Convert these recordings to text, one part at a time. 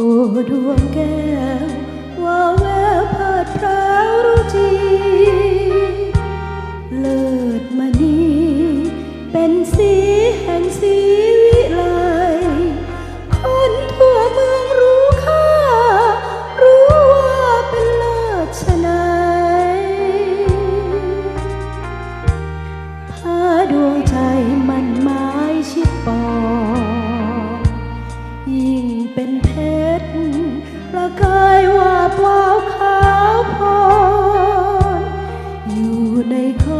อ้ดวงแก้วว่าแววพาดพร้า ประกายวาบวาวขาวพรอยู่ในคอ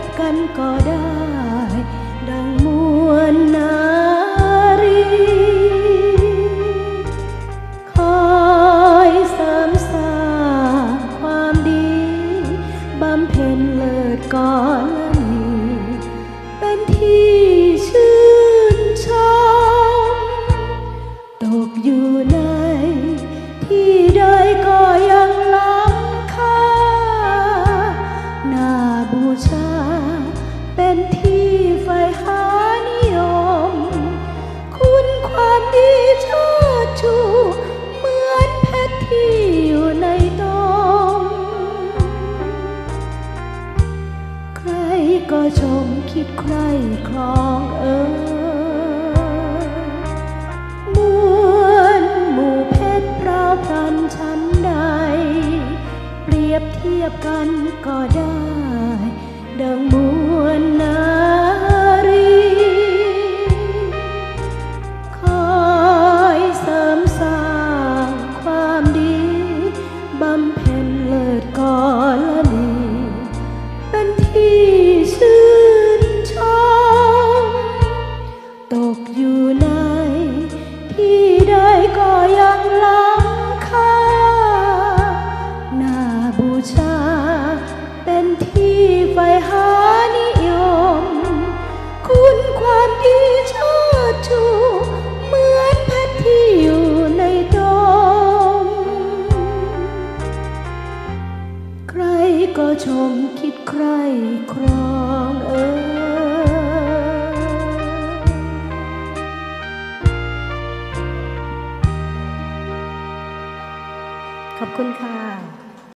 บกันก็ได้ ดังมวลนารี คอยสามสาความดี บำเพ็ญเลิศก่อนนี้เป็นที่ ก็ชมคิดใครครองเออมวลหมู่เพชรพราวพรันชั้นใด เปรียบเทียบกันก็ได้ ดังมวลนารี คอยเสริมสร้างความดีบำเพ็ญเลิศก่อนละนีเป็นที่ ชมคิดใครครองเออขอบคุณค่ะ